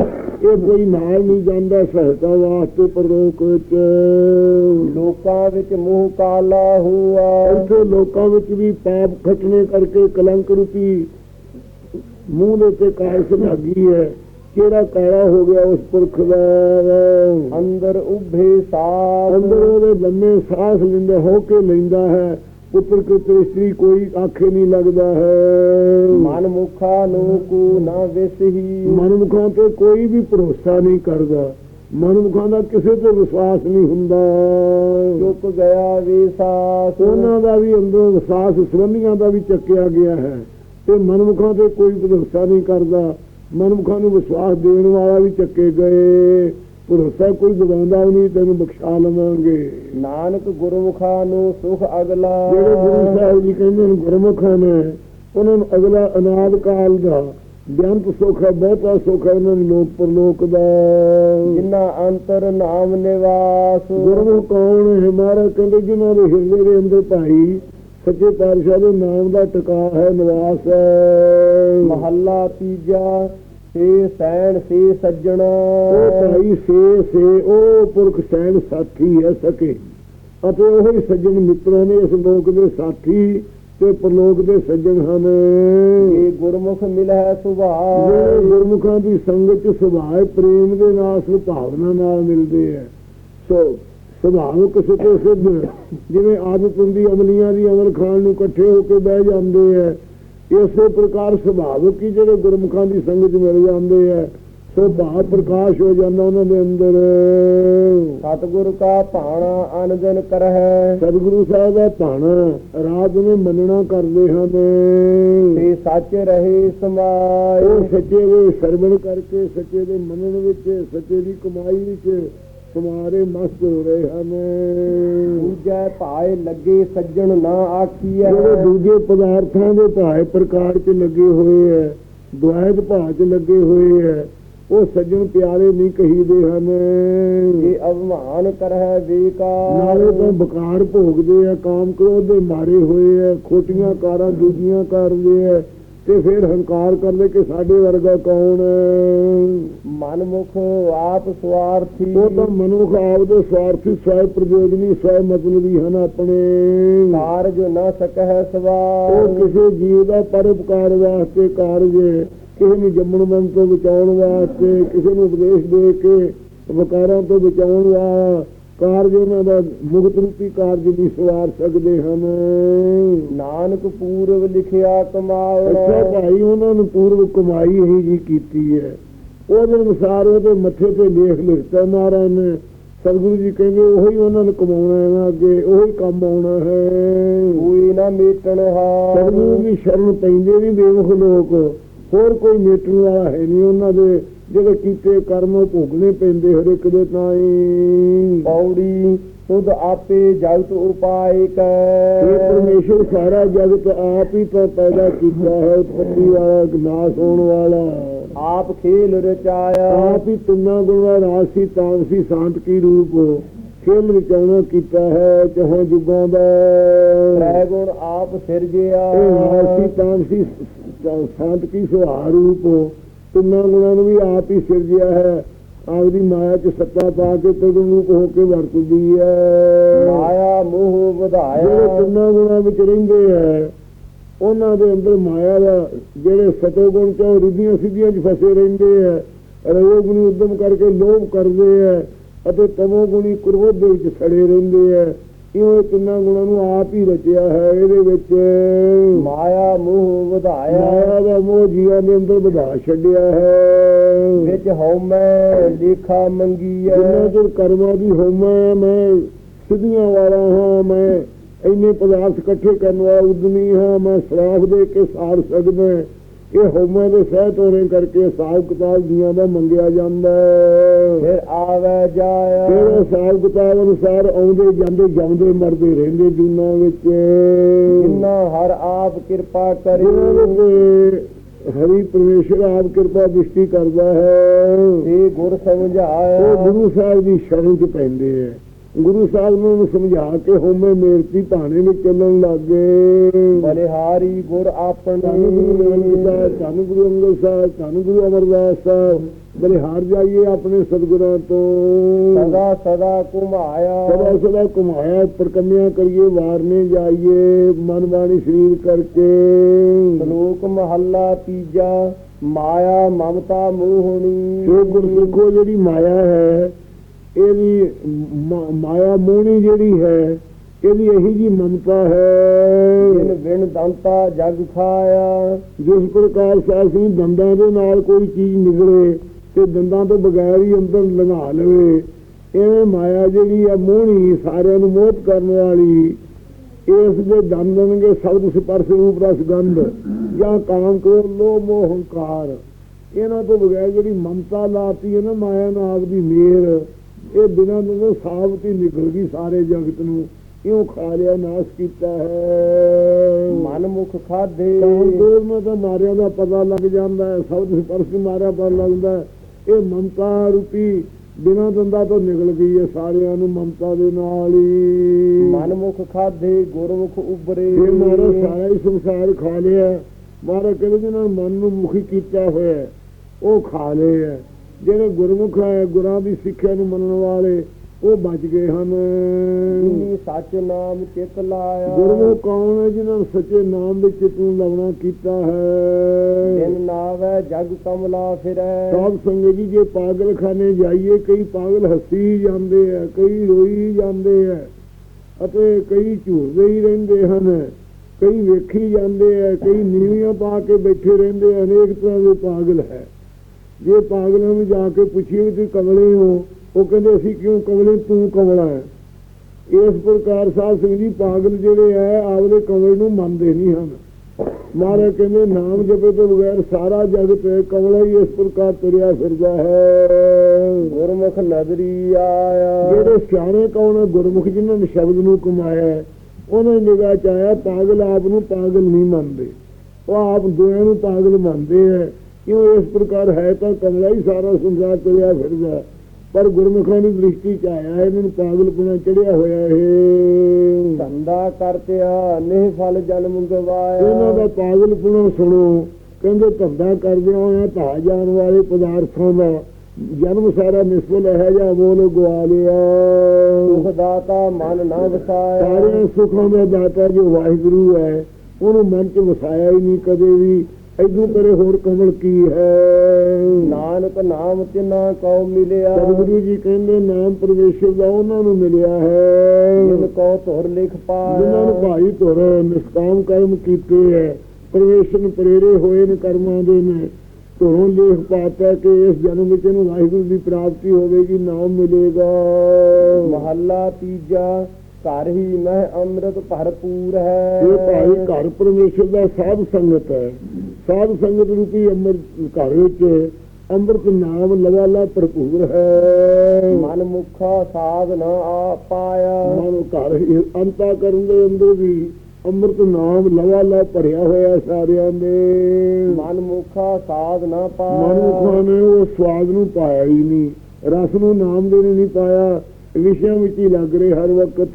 ਇਹ ਕੋਈ ਨਾਲ ਨਹੀਂ ਜਾਂਦਾ ਸਹਾਇਤਾ ਵਾਸਤੇ ਪਰਲੋਕ ਵਿੱਚ। ਲੋਕਾਂ ਵਿੱਚ ਮੋਹ ਕਾਲਾ ਹੋਆ। ਇੱਥੇ ਲੋਕਾਂ ਵਿੱਚ ਵੀ ਪਾਪ ਖਟਣੇ ਕਰਕੇ ਕਲੰਕ ਰੂਪੀ ਮੂੰਹ ਦੇ ਉੱਤੇ ਕਾਇ ਸੁਭਾਗੀ ਹੈ। ਕਿਹੜਾ ਕਾਲਾ ਹੋ ਗਿਆ ਉਸ ਪੁਰਖ ਦਾ? ਅੰਦਰ ਉਭੇ ਸਾਥ ਅੰਦਰ ਉਹਦੇ ਲੰਮੇ ਸਾਹ ਲੈਂਦਾ ਹੋ ਕੇ ਲੈਂਦਾ ਹੈ। ਪੁੱਤਰ ਕਿਤੇ ਇਸਤਰੀ ਕੋਈ ਆਖੇ ਨਹੀਂ ਲੱਗਦਾ ਹੈ। ਮਨ ਮੁਖਾ ਨੂੰ ਕੋ ਨਾ ਵਿਸਹੀ। ਮਨਮੁਖਾਂ ਤੇ ਕੋਈ ਵੀ ਭਰੋਸਾ ਨਹੀਂ ਕਰਦਾ। ਮਨਮੁਖਾਂ ਦਾ ਕਿਸੇ ਤੇ ਵਿਸ਼ਵਾਸ ਨਹੀਂ ਹੁੰਦਾ। ਚੁੱਕ ਗਿਆ ਵੇ ਸਾਥ ਉਹਨਾਂ ਦਾ ਵੀ ਅੰਦਰੋਂ ਵਿਸ਼ਵਾਸ ਸੰਬੰਧੀਆਂ ਦਾ ਵੀ ਚੱਕਿਆ ਗਿਆ ਹੈ। ਤੇ ਮਨਮੁਖਾਂ ਤੇ ਕੋਈ ਭਰੋਸਾ ਨਹੀਂ ਕਰਦਾ। ਮਨਮੁਖਾਂ ਨੂੰ ਵਿਸ਼ਵਾਸ ਦੇਣ ਵਾਲਾ ਵੀ ਚੱਕੇ ਗਏ। ਭਰੋਸਾ ਕੋਈ ਗਵਾਉਂਦਾ ਨਹੀਂ ਤੈਨੂੰ ਬਖਸ਼ਾ ਲਵਾਂਗੇ। ਨਾਨਕ ਗੁਰਮੁਖਾਂ ਨੂੰ ਸੁਖ ਅਗਲਾ। ਜਿਹੜੇ ਗੁਰੂ ਸਾਹਿਬ ਜੀ ਕਹਿੰਦੇ ਨੇ ਗੁਰਮੁਖਾਂ ਨੇ ਉਹਨਾਂ ਨੂੰ ਅਗਲਾ ਅਨਾਦ ਕਾਲ ਦਾ। ਬੇਅੰਤ ਸੁੱਖ ਹੈ ਬਹੁਤਾ ਸੁੱਖ ਹੈ ਉਹਨਾਂ ਨੂੰ ਲੋਕ ਪਰਲੋਕ ਦਾ। ਜਿਨ੍ਹਾਂ ਅੰਤਰ ਨਾਮ ਨਿਵਾਸ। ਗੁਰਮੁਖ ਕੌਣ ਹੈ? ਮਹਾਰਾਜ ਕਹਿੰਦੇ ਜਿਨ੍ਹਾਂ ਦੇ ਹਿਰਦੇ ਦੇ ਅੰਦਰ ਭਾਈ ਸੱਚੇ ਪਾਤਸ਼ਾਹ ਦੇ ਨਾਮ ਦਾ ਟਿਕਾ ਹੈ ਨਿਵਾਸ। ਮਹੱਲਾ ਤੀਜਾ ਸੇ ਸੈਣ ਸੇ ਸੱਜਣਾ। ਉਹ ਭਾਈ ਸੇ ਸੇ ਉਹ ਪੁਰਖ ਸੈਨ ਸਾਥੀ ਹੈ ਸਕੇ। ਅਤੇ ਉਹ ਹੀ ਸੱਜਣ ਮਿੱਤਰਾਂ ਨੇ ਇਸ ਲੋਕ ਦੇ ਸਾਥੀ ਤੇ ਪਰਲੋਕ ਦੇ ਸੱਜਣ ਹਨ। ਇਹ ਗੁਰਮੁਖ ਮਿਲੈ ਜਿਹੜੇ ਸੁਭਾਅ ਗੁਰਮੁਖਾਂ ਦੀ ਸੰਗਤ ਚ ਸੁਭਾਅ ਪ੍ਰੇਮ ਦੇ ਨਾਲ ਸੁਭਾਵਨਾ ਨਾਲ ਮਿਲਦੇ ਹੈ। ਸੋ ਸੁਭਾਵਕ ਸੁਤੇ ਸਿੱਧ ਜਿਵੇਂ ਆਦਤ ਹੁੰਦੀ ਅਮਲੀਆਂ ਦੀ ਅਮਲ ਖਾਣ ਨੂੰ ਇਕੱਠੇ ਹੋ ਕੇ ਬਹਿ ਜਾਂਦੇ ਹੈ ਇਸੇ ਪ੍ਰਕਾਰ ਸੁਭਾਵਕ ਹੀ ਜਿਹੜੇ ਗੁਰਮੁਖਾਂ ਦੀ ਸੰਗਤ ਮਿਲ ਜਾਂਦੇ ਹੈ ਸੋ ਭਾਵ ਪ੍ਰਕਾਸ਼ ਹੋ ਜਾਂਦਾ ਉਹਨਾਂ ਦੇ ਅੰਦਰ। ਸਤਿਗੁਰ ਕਾ ਭਾਣਾ ਅਨੰਦਨ ਕਰਹਿ। ਸਤਿਗੁਰੂ ਸਾਹਿਬ ਦਾ ਭਾਣਾ ਰਾਤ ਨੂੰ ਮੰਨਣਾ ਕਰਦੇ ਹਨ ਸੇ ਸੱਚ ਰਹੇ ਸਮਾਏ। ਉਹ ਸੱਚੇ ਦੇ ਸਰਵਣ ਕਰਕੇ ਸੱਚੇ ਦੇ ਮੰਨਣ ਵਿੱਚ ਸੱਚੇ ਦੀ ਕਮਾਈ ਵਿੱਚ ਤੁਮਾਰੇ ਮਸਤ ਹੋ ਰਹੇ ਹਨ। ਪੂਜੈ ਭਾਏ ਲੱਗੇ ਸੱਜਣ ਨਾ ਆਖੀਐ। ਜਿਹੜੇ ਦੂਜੇ ਪਦਾਰਥਾਂ ਦੇ ਭਾਏ ਪ੍ਰਕਾਰ ਚ ਲੱਗੇ ਹੋਏ ਹੈ ਦੁਆਇਤ ਭਾਅ ਚ ਲੱਗੇ ਹੋਏ ਹੈ ਉਹ ਸੱਜਣ ਪਿਆਰੇ ਨਹੀਂ ਕਹੀਦੇ ਹਨ। ਇਹ ਅਵਮਾਨ ਕਰਹਿ ਵੇਕਾਰ ਨਾਲੇ ਤਾਂ ਬਕਾਰ ਭੋਗਦੇ ਆ ਕਾਮ ਕ੍ਰੋਧ ਦੇ ਮਾਰੇ ਹੋਏ ਆ ਖੋਟੀਆਂ ਕਾਰਾਂ ਦੂਜੀਆਂ ਕਰਦੇ ਆ ਤੇ ਫਿਰ ਹੰਕਾਰ ਕਰਦੇ ਕਿ ਸਾਡੇ ਵਰਗਾ ਕੌਣ ਮਨਮੁਖ ਆਪ ਸਵਾਰਥੀ। ਉਹ ਤਾਂ ਮਨੁੱਖ ਆਪਦੇ ਸਵਾਰਥੀ ਸਵੈ ਪ੍ਰਯੋਜਨੀ ਸਵੈ ਮਤਲਬੀ ਹਨ ਆਪਣੇ। ਕਾਰਜ ਨਾ ਸਕਹਿ ਉਹ ਸਵਾਰ ਕਿਸੇ ਜੀਵ ਦਾ ਪਰਉਪਕਾਰ ਵਾਸਤੇ ਕਾਰਜ। ਕਿਸੇ ਨੂੰ ਜੰਮਣ ਮਨ ਤੋਂ ਬਚਾਉਣ ਵਾਸਤੇ ਕਿਸੇ ਨੂੰ ਉਪਦੇਸ਼ ਦੇ ਕੇ ਵਿਕਾਰਾਂ ਤੋਂ ਬਚਾਉਣ ਵਾਲਾ ਕਾਰਜ ਉਹਨਾਂ ਦਾ ਮੁਕਤ ਰੂਪੀ ਕਾਰਜ ਨਹੀਂ ਸਵਾਰ ਸਕਦੇ ਹਨ। ਨਾਨਕ ਪੂਰਵ ਲਿਖਿਆ ਅੱਛਾ ਕਮਾਵਣਾ ਭਾਈ ਉਹਨਾਂ ਨੂੰ ਪੂਰਵ ਕਮਾਈ ਹੀ ਜੀ ਕੀਤੀ ਹੈ। ਉਹਦੇ ਅਨੁਸਾਰ ਉਹਦੇ ਮੱਥੇ ਤੇ ਲੇਖ ਲਿਖਤਾ ਮਹਾਰਾਜ ਨੇ ਸਤਿਗੁਰੂ ਜੀ ਕਹਿੰਦੇ ਉਹੀ ਉਹਨਾਂ ਨੂੰ ਕਮਾਉਣਾ ਹੈ ਅੱਗੇ ਉਹੀ ਕੰਮ ਆਉਣਾ ਹੈ। ਕੋਈ ਨਾ ਮੇਟਣ ਹਾਰ। ਸਤਿਗੁਰੂ ਦੀ ਸ਼ਰਨ ਪੈਂਦੇ ਵੀ ਬੇਵਕ ਲੋਕ। ਹੋਰ ਕੋਈ ਮੇਟਣ ਵਾਲਾ ਹੈ ਨਹੀਂ ਉਹਨਾਂ ਦੇ। ਜਿਹੜੇ ਕੀਤੇ ਕਰਮ ਉਹ ਭੋਗਣੇ ਪੈਂਦੇ ਹਰ ਇੱਕ ਦੇ ਤਾਈ। ਪੌੜੀ ਸੁਧ ਆਪੇ ਜਗਤ ਉਪਾਇ ਇਹ ਕੈ ਪਰਮੇਸ਼ਰ ਸਾਰਾ ਜਗਤ ਆਪ ਹੀ ਤਾਂ ਪੈਦਾ ਕੀਤਾ ਹੈ ਉਤਪਤੀ ਵਾਲਾ ਨਾਸ ਹੋਣ ਵਾਲਾ। ਆਪ ਖੇਲ ਰਚਾਇਆ। ਆਪ ਹੀ ਤਿੰਨਾਂ ਗੁਣਾਂ ਰਾਸੀ ਤਾਂਸੀ ਸ਼ਾਂਤ ਕੀ ਰੂਪ ਖੇਲ ਰਚਾਉਣਾ ਕੀਤਾ ਹੈ ਚਹਾਂ ਜੁਗਾਂ ਦਾ। ਤ੍ਰੈ ਗੁਣ ਆਪ ਸਿਰਜਿਆ। ਰਾਸੀ ਤਾਂਸੀ ਸ਼ਾਂਤ ਕੀ ਸੁਹਾਰ ਰੂਪ ਤਿੰਨਾਂ ਗੁਣਾਂ ਨੂੰ ਵੀ ਆਪ ਹੀ ਸਿਰਜਿਆ ਹੈ। ਆਪਦੀ ਮਾਇਆ ਚ ਸੱਤਾ ਪਾ ਕੇ ਤਦੋਂ ਰੂਪ ਹੋ ਕੇ ਵਰਤਦੀ ਹੈ। ਮਾਇਆ ਮੋਹ ਜਿਹੜੇ ਵਧਾਇਆ ਤਿੰਨਾਂ ਗੁਣਾਂ ਵਿੱਚ ਰਹਿੰਦੇ ਹੈ ਉਹਨਾਂ ਦੇ ਅੰਦਰ ਮਾਇਆ ਦਾ ਜਿਹੜੇ ਸਤੋ ਗੁਣ ਚ ਉਹ ਰਿੱਧੀਆਂ ਸਿੱਧੀਆਂ ਚ ਫਸੇ ਰਹਿੰਦੇ ਹੈ। ਰਜੋ ਗੁਣੀ ਉਦਮ ਕਰਕੇ ਲੋਭ ਕਰਦੇ ਹੈ ਅਤੇ ਤਮੋ ਗੁਣੀ ਕ੍ਰੋਧ ਦੇ ਵਿੱਚ ਸੜੇ ਰਹਿੰਦੇ ਹੈ। ਇਹ ਤਿੰਨਾਂ ਗੁਣਾਂ ਨੂੰ ਆਪ ਹੀ ਰਚਿਆ ਹੈ ਇਹਦੇ ਵਿੱਚ ਮਾਇਆ ਮੋਹ ਵਧਾਇਆ। ਮਾਇਆ ਦਾ ਮੋਹ ਜੀਵਾਂ ਦੇ ਅੰਦਰ ਵਧਾ ਛੱਡਿਆ ਹੈ। ਵਿੱਚ ਹਉਮੈ ਲੇਖਾ ਮੰਗੀਐ। ਜਿੰਨਾ ਚਿਰ ਕਰਮਾਂ ਦੀ ਹੋਮਾ ਮੈਂ ਸਿੱਧੀਆਂ ਵਾਲਾ ਹਾਂ ਮੈਂ ਇੰਨੇ ਪਦਾਰਥ ਇਕੱਠੇ ਕਰਨ ਵਾਲਾ ਉਦਮੀ ਹਾਂ ਮੈਂ ਸਰਾਫ ਦੇ ਕੇ ਸਾਰ ਸਕਦਾ ਇਹ ਹੋਮਾ ਦੇ ਸਹਿਤ ਹੋਣੇ ਕਰਕੇ ਹਿਸਾਬ ਕਿਤਾਬ ਦੀਆਂ ਦਾ ਮੰਗਿਆ ਜਾਂਦਾ ਫਿਰ ਆਵੈ ਫਿਰ ਜਾਇਆ ਉਹ ਹਿਸਾਬ ਕਿਤਾਬ ਅਨੁਸਾਰ ਆਉਂਦੇ ਜਾਂਦੇ ਜਾਉਂਦੇ ਮਰਦੇ ਰਹਿੰਦੇ ਜੂਨਾਂ ਵਿੱਚ। ਜਿਨਾ ਹਰ ਆਪ ਕਿਰਪਾ ਕਰੇ। ਜਿਨ੍ਹਾਂ ਹਰੀ ਪਰਮੇਸ਼ਰ ਆਪ ਕਿਰਪਾ ਦ੍ਰਿਸ਼ਟੀ ਕਰਦਾ ਹੈ। ਤੇ ਗੁਰ ਉਹ ਸਮਝਾਇਆ ਗੁਰੂ ਸਾਹਿਬ ਦੀ ਸ਼ਰਨ ਚ ਪੈਂਦੇ ਹੈ। ਗੁਰੂ ਸਾਹਿਬ ਨੂੰ ਉਹਨੂੰ ਸਮਝਾ ਕੇ ਹੋਮੇ ਮੇਰਤੀ ਭਾਣੇ ਵਿੱਚ ਚੱਲਣ ਲੱਗੇ ਬਲਿਹਾਰੀ ਗੁਰ ਆਪਣ ਧੰਨ ਗੁਰੂ ਗੁਰੂ ਅੰਗਦ ਸਾਹਿਬ ਧੰਨ ਗੁਰੂ ਅਮਰਦਾਸ ਸਾਹਿਬ। ਬਲਿਹਾਰ ਜਾਈਏ ਆਪਣੇ ਸਤਿਗੁਰਾਂ ਤੋਂ। ਸਦਾ ਸਦਾ ਘੁਮਾਇਆ। ਸਦਾ ਸਦਾ ਘੁਮਾਇਆ ਪ੍ਰਕੰਮਿਆਂ ਕਰੀਏ ਵਾਰਨੇ ਜਾਈਏ ਮਨ ਬਾਣੀ ਸਰੀਰ ਕਰਕੇ। ਸ਼ਲੋਕ ਮਹੱਲਾ ਤੀਜਾ ਮਾਇਆ ਮਮਤਾ ਮੋਹਣੀ। ਜੋ ਗੁਰਸਿੱਖੋ ਜਿਹੜੀ ਮਾਇਆ ਹੈ ਇਹਦੀ ਮਾਇਆ ਮੋਹਣੀ ਜਿਹੜੀ ਹੈ ਇਹਦੀ ਇਹੀ ਜੀ ਮਮਤਾ ਜਿਨ ਹੈ ਵਿਣ ਦੰਤਾ ਜਗ ਖਾਇਆ। ਜਿਸ ਪ੍ਰਕਾਰ ਸਾਸੀ ਦੰਦਾਂ ਦੇ ਨਾਲ ਕੋਈ ਚੀਜ਼ ਨਿਕਲੇ ਤੇ ਦੰਦਾਂ ਤੋਂ ਬਗੈਰ ਹੀ ਅੰਦਰ ਲੰਘਾ ਲਵੇ। ਐਵੇਂ ਮਾਇਆ ਜਿਹੜੀ ਆ ਮੋਹਣੀ ਸਾਰਿਆਂ ਨੂੰ ਮੋਹਤ ਕਰਨ ਵਾਲੀ ਇਸ ਦੇ ਦੰਦਨਗੇ ਸ਼ਬਦ ਸਪਰਸ਼ ਰੂਪ ਰਸ ਗੰਧ ਜਾਂ ਕਾਮ ਕ੍ਰੋਧ ਲੋਭ ਮੋਹ ਹੰਕਾਰ ਇਹਨਾਂ ਤੋਂ ਬਗੈਰ ਜਿਹੜੀ ਮਮਤਾ ਲਾਤੀ ਹੈ ਨਾ ਮਾਇਆ ਨਾਗ ਦੀ ਮੇਰ ਇਹ ਬਿਨਾਂ ਤੋਂ ਸਾਬਤ ਹੀ ਨਿਕਲ ਗਈ ਸਾਰੇ ਜਗਤ ਨੂੰ। ਇਉਂ ਖਾ ਲਿਆ ਨਾਸ਼ ਕੀਤਾ ਹੈ। ਮਨ ਮੁਖ ਖਾਦੇ। ਕਾਮਦੇਵ ਨੂੰ ਤਾਂ ਮਾਰਿਆ ਦਾ ਪਤਾ ਲੱਗ ਜਾਂਦਾ ਹੈ ਸਬਦ ਸਪਰਸ਼ ਮਾਰਿਆ ਪਤਾ ਲੱਗਦਾ। ਇਹ ਮਮਤਾ ਰੂਪੀ ਬਿਨਾਂ ਦੰਦਾ ਤੋਂ ਨਿਕਲ ਗਈ ਹੈ ਸਾਰਿਆਂ ਨੂੰ ਮਮਤਾ ਦੇ ਨਾਲ ਹੀ। ਮਨ ਮੁਖ ਖਾਦੇ ਗੁਰਮੁਖ ਉਬਰੇ ਇਹ ਮਾਰਾ ਸਾਰਾ ਹੀ ਸੰਸਾਰ ਖਾ ਲਿਆ ਮਾਰਾ ਕਹਿੰਦੇ ਜਿਹਨਾਂ ਨੇ ਮਨ ਨੂੰ ਮੁਖੀ ਕੀਤਾ ਹੋਇਆ ਉਹ ਖਾ ਹੈ। ਜਿਹੜੇ ਗੁਰਮੁਖ ਹੈ ਗੁਰਾਂ ਦੀ ਸਿੱਖਿਆ ਨੂੰ ਮੰਨਣ ਵਾਲੇ ਉਹ ਬਚ ਗਏ ਹਨ। ਜਿਨੀ ਸੱਚ ਨਾਮ ਚਿਤ ਲਾਇਆ। ਗੁਰਮੁਖ ਕੌਣ ਹੈ ਜਿਨ੍ਹਾਂ ਨੇ ਸੱਚੇ ਨਾਮ ਦੇ ਚਿੱਤ ਨੂੰ ਲਾਉਣਾ ਕੀਤਾ ਹੈ? ਦਿਨ ਨਾਵੈ ਜਗ ਕਮਲਾ ਫਿਰੈ। ਸਾਧ ਸੰਗਤ ਜੀ ਜੇ ਪਾਗਲਖਾਨੇ ਜਾਈਏ ਕਈ ਪਾਗਲ ਹੱਸੀ ਜਾਂਦੇ ਆ ਕਈ ਰੋਈ ਜਾਂਦੇ ਆ ਅਤੇ ਕਈ ਝੂਰਦੇ ਹੀ ਰਹਿੰਦੇ ਹਨ ਕਈ ਵੇਖੀ ਜਾਂਦੇ ਆ ਕਈ ਨੀਵੀਆਂ ਪਾ ਕੇ ਬੈਠੇ ਰਹਿੰਦੇ ਅਨੇਕ ਤਰ੍ਹਾਂ ਦੇ ਪਾਗਲ ਹੈ। ਜੇ ਪਾਗਲਾਂ ਨੂੰ ਜਾ ਕੇ ਪੁੱਛੀਏ ਵੀ ਤੁਸੀਂ ਕਮਲੇ ਹੋ ਉਹ ਕਹਿੰਦੇ ਅਸੀਂ ਕਿਉਂ ਕਮਲੇ ਤੂੰ ਕਮਲਾ ਹੈ। ਇਸ ਪ੍ਰਕਾਰ ਸਾਧ ਸਿੰਘ ਜੀ ਪਾਗਲ ਜਿਹੜੇ ਹੈ ਆਪਦੇ ਕਮਲ ਨੂੰ ਮੰਨਦੇ ਨਹੀਂ ਹਨ। ਮਹਾਰਾਜ ਕਹਿੰਦੇ ਨਾਮ ਜਪੇ ਤੋਂ ਬਗੈਰ ਸਾਰਾ ਜਗਤ ਕਮਲਾ ਹੀ ਇਸ ਪ੍ਰਕਾਰ ਤੁਰਿਆ ਫਿਰਦਾ ਹੈ। ਗੁਰਮੁਖ ਨਦਰੀ ਆਇਆ। ਜਿਹੜੇ ਸਿਆਣੇ ਕੌਣ ਗੁਰਮੁਖ ਜਿਨ੍ਹਾਂ ਨੇ ਸ਼ਬਦ ਨੂੰ ਕਮਾਇਆ ਉਹਨਾਂ ਦੀ ਨਿਗਾਹ ਚ ਆਇਆ ਪਾਗਲ ਆਪ ਨੂੰ ਪਾਗਲ ਨਹੀਂ ਮੰਨਦੇ। ਉਹ ਆਪ ਦੋਹਾਂ ਨੂੰ ਪਾਗਲ ਮੰਨਦੇ ਹੈ। ਕਿਉਂ ਇਸ ਪ੍ਰਕਾਰ ਹੈ ਤਾਂ ਕਮਲਾ ਹੀ ਸਾਰਾ ਸੰਸਾਰ ਤੁਰਿਆ ਫਿਰਦਾ। ਪਰ ਗੁਰਮੁਖਾਂ ਦੀ ਦ੍ਰਿਸ਼ਟੀ ਚ ਆਇਆ ਹੈ, ਇਹਨਾਂ ਨੂੰ ਪਾਗਲਪਣਾ ਚੜਿਆ ਹੋਇਆ ਹੈ ਧੰਦਾ ਕਰਤਿਆ ਨਿਹ ਫਲ ਜਨਮ ਇਹਨਾਂ ਗਵਾਇਆ ਦਾ ਪਾਗਲਪਣਾ ਸੁਣੋ ਕਹਿੰਦੇ ਧੰਦਾ ਕਰਦੇ ਹੋਇਆ ਧਾ ਜਾਣ ਵਾਲੇ ਪਦਾਰਥਾਂ ਦਾ ਜਨਮ ਸਾਰਾ ਨਿਸਬਲ ਹੈ ਜਾਂ ਬੋਲ ਗਵਾ ਲਿਆ ਸੁਖ ਦਾਤਾ ਮਨ ਨਾ ਵਸਾਇਆ। ਸਾਰੇ ਸੁੱਖਾਂ ਦਾ ਦਾਤਾ ਜੋ ਵਾਹਿਗੁਰੂ ਹੈ ਉਹਨੂੰ ਮਨ ਚ ਵਸਾਇਆ ਹੀ ਨਹੀਂ ਕਦੇ ਵੀ। ਐਦੂ ਕਰੇ ਹੋਰ ਕਮਲ ਕੀ ਹੈ? ਨਾਨਕ ਨਾਮ ਤਿਨਾ ਕਉ ਮਿਲਿਆ। ਸਤਿਗੁਰੂ ਜੀ ਕਹਿੰਦੇ ਨਾਮ ਪਰਮੇਸ਼ਰ ਦਾ ਉਹਨਾਂ ਨੂੰ ਮਿਲਿਆ ਹੈ। ਜਿਨ ਕੋ ਧੁਰ ਲਿਖ ਜਿਨ੍ਹਾਂ ਨੂੰ ਪਾਇਆ ਭਾਈ ਧੁਰ ਨਿਸ਼ਕਾਮ ਕਰਮ ਕੀਤੇ ਹੈ ਪਰਮੇਸ਼ਰ ਨੂੰ ਪ੍ਰੇਰੇ ਹੋਏ ਨੇ ਕਰਮਾਂ ਦੇ ਨੇ। ਧੁਰੋਂ ਲੇਖ ਪਾਤਾ ਕਿ ਇਸ ਜਨਮ ਵਿੱਚ ਇਹਨੂੰ ਵਾਹਿਗੁਰੂ ਦੀ ਪ੍ਰਾਪਤੀ ਹੋਵੇਗੀ ਨਾਮ ਮਿਲੇਗਾ। ਮਹੱਲਾ ਤੀਜਾ ਘਰ ਹੀ ਮਹਿ ਅੰਮ੍ਰਿਤ ਭਰਪੂਰ ਹੈ। ਇਹ ਭਾਈ ਘਰ ਪਰਮੇਸ਼ਰ ਦਾ ਸਾਧ ਸੰਗਤ ਹੈ। ਸਾਧ ਸੰਗਤ ਰੂਪੀ ਅੰਮ੍ਰਿਤ ਘਰ ਵਿੱਚ ਅੰਮ੍ਰਿਤ ਨਾਮ ਲਵਾਲਾ ਭਰਪੂਰ ਹੈ। ਮਨ ਮੁਖਾ ਸਾਧ ਨਾ ਆ ਪਾਇਆ ਮਨ ਘਰ ਅੰਤਾ ਕਰਨ ਦੇ ਅੰਦਰ ਵੀ ਅੰਮ੍ਰਿਤ ਨਾਮ ਲਵਾਲਾ ਭਰਿਆ ਹੋਇਆ ਸਾਰਿਆਂ ਦੇ। ਮਨ ਮੁਖਾ ਸਾਧ ਨਾ ਮਨ ਪਾਇਆ। ਮੁਖਾਂ ਨੇ ਉਹ ਸਵਾਦ ਨੂੰ ਪਾਇਆ ਹੀ ਨਹੀਂ ਰਸ ਨੂੰ ਨਾਮ ਦੇ ਨਹੀਂ ਪਾਇਆ। ਵਿਸ਼ਿਆਂ ਵਿੱਚ ਹੀ ਲੱਗ ਰਹੇ ਹਰ ਵਕਤ।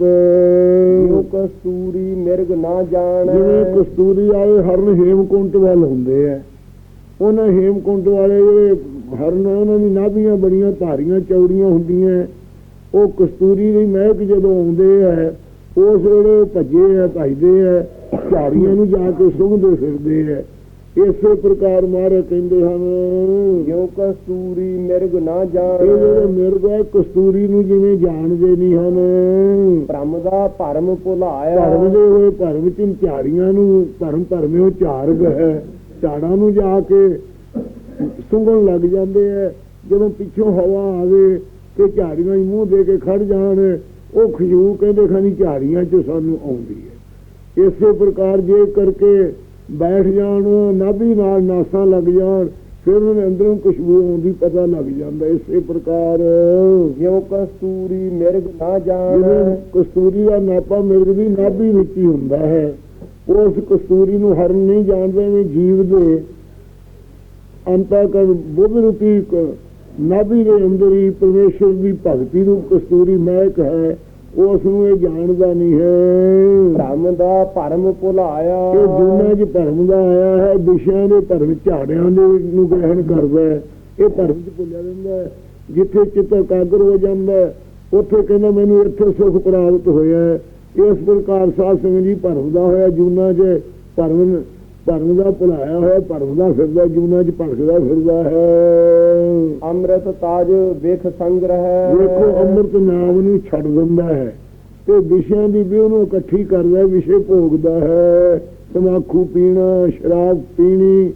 ਜੋ ਕਸਤੂਰੀ ਮਿਰਗ ਨਾ ਜਾਣ। ਜਿਵੇਂ ਕਸਤੂਰੀ ਆਏ ਹਰਨ ਹੇਮਕੁੰਟ ਵੱਲ ਹੁੰਦੇ ਆ। ਉਹਨਾਂ ਹੇਮਕੁੰਟ ਵਾਲੇ ਜਿਹੜੇ ਹਰਨ ਉਹਨਾਂ ਦੀ ਨਾਭੀਆਂ ਬੜੀਆਂ ਧਾਰੀਆਂ ਚੌੜੀਆਂ ਹੁੰਦੀਆਂ ਉਹ ਕਸਤੂਰੀ ਦੀ ਮਹਿਕ ਜਦੋਂ ਆਉਂਦੇ ਆ ਉਸ ਵੇਲੇ ਭੱਜੇ ਆ ਭਜਦੇ ਆ ਝਾੜੀਆਂ ਨੂੰ ਜਾ ਕੇ ਸੁੰਘਦੇ ਫਿਰਦੇ ਆ। ਇਸੇ ਪ੍ਰਕਾਰ ਮਾਰੇ ਕਹਿੰਦੇ ਹਨ। ਜੋ ਕਸਤੂਰੀ ਮਿਰਗ ਨਾ ਇਹ ਜਿਹੜੇ ਜਾਣ ਮਿਰਗ ਹੈ ਕਸਤੂਰੀ ਨੂੰ ਜਿਵੇਂ ਜਾਣਦੇ ਨਹੀਂ ਹਨ। ਭ੍ਰਮ ਦਾ ਭਰਮ ਭੁਲਾਇਆ। ਭਰਮ ਦੇ ਹੋਏ ਭਰਮ ਚ ਝਾੜੀਆਂ ਨੂੰ ਭਰਮ ਭਰਮਿਓ ਝਾਰਗ ਹੈ। ਝਾੜਾਂ ਨੂੰ ਜਾ ਕੇ ਸੁੰਘਣ ਲੱਗ ਜਾਂਦੇ ਐ ਜਦੋਂ ਪਿੱਛੋਂ ਹਵਾ ਆਵੇ ਤੇ ਝਾੜੀਆਂ ਹੀ ਮੂੰਹ ਦੇ ਕੇ ਖੜ ਜਾਣ ਉਹ ਖੁਸ਼ਬੂ ਕਹਿੰਦੇ ਖਾਨੀ ਝਾੜੀਆਂ ਚ ਸਾਨੂੰ ਆਉਂਦੀ ਹੈ। ਇਸੇ ਪ੍ਰਕਾਰ ਜੇ ਕਰਕੇ ਬੈਠ ਜਾਣ ਨਾਭੀ ਨਾਲ ਨਾਸਾਂ ਲੱਗ ਜਾਣ ਫਿਰ ਉਹਨਾਂ ਦੇ ਅੰਦਰੋਂ ਖੁਸ਼ਬੂ ਆਉਂਦੀ ਪਤਾ ਲੱਗ ਜਾਂਦਾ ਇਸੇ ਪ੍ਰਕਾਰ। ਜੋ ਕਸਤੂਰੀ ਮਿਰਗ ਨਾ ਜਾਣ। ਕਸਤੂਰੀ ਦਾ ਨਾਪਾ ਮਿਰਗ ਦੀ ਨਾਭੀ ਵਿੱਚ ਹੀ ਹੁੰਦਾ ਹੈ ਉਸ ਕਸਤੂਰੀ ਨੂੰ ਹਰਨ ਨਹੀਂ ਜਾਣਦੇ ਵੀ ਜੀਵ ਦੇ। ਅੰਤਾ ਕਰ ਬੁੱਧ ਰੂਪੀ ਨਾਭੀ ਦੇ ਅੰਦਰ ਹੀ ਪਰਮੇਸ਼ਰ ਦੀ ਭਗਤੀ ਨੂੰ ਕਸਤੂਰੀ ਮਹਿਕ ਹੈ। ਉਸ ਨੂੰ ਇਹ ਜਾਣਦਾ ਨਹੀਂ ਹੈ। ਭ੍ਰਮ ਦਾ ਭਰਮ ਭੁਲਾਇਆ। ਇਹ ਦੁਨੀਆ 'ਚ ਭਰਮ ਦਾ ਆਇਆ ਹੈ ਵਿਸ਼ਿਆਂ ਦੇ ਭਰਮ ਝਾੜਿਆਂ ਦੇ ਨੂੰ ਗ੍ਰਹਿਣ ਕਰਦਾ ਹੈ। ਇਹ ਭਰਮ 'ਚ ਭੁੱਲਿਆ ਜਾਂਦਾ ਜਿੱਥੇ ਚਿੱਤ ਇਕਾਗਰ ਹੋ ਜਾਂਦਾ ਉੱਥੇ ਕਹਿੰਦਾ ਮੈਨੂੰ ਇੱਥੇ ਸੁਖ ਪ੍ਰਾਪਤ ਹੋਇਆ। ਇਸ ਪ੍ਰਕਾਰ ਸਾਧ ਸੰਗਤ ਜੀ ਭਰਮ ਦਾ ਹੋਇਆ ਜੂਨਾ 'ਚ ਭਰਮ ਭਰਮ ਦਾ ਭੁਲਾਇਆ ਹੋਇਆ ਭਰਮ ਦਾ ਫਿਰਦਾ ਜੂਨਾ 'ਚ ਭੜਕਦਾ ਫਿਰਦਾ ਹੈ। ਅੰਮ੍ਰਿਤ ਤਾਜ ਵੇਖ ਸੰਗ੍ਰਹਿ। ਵੇਖੋ ਅੰਮ੍ਰਿਤ ਨਾਮ ਨੂੰ ਛੱਡ ਦਿੰਦਾ ਹੈ। ਤੇ ਵਿਸ਼ਿਆਂ ਦੀ ਵੀ ਉਹਨੂੰ ਇਕੱਠੀ ਕਰਦਾ ਹੈ, ਵਿਸ਼ੇ ਭੋਗਦਾ ਹੈ। ਤਮਾਕੂ ਪੀਣਾ ਸ਼ਰਾਬ ਪੀਣੀ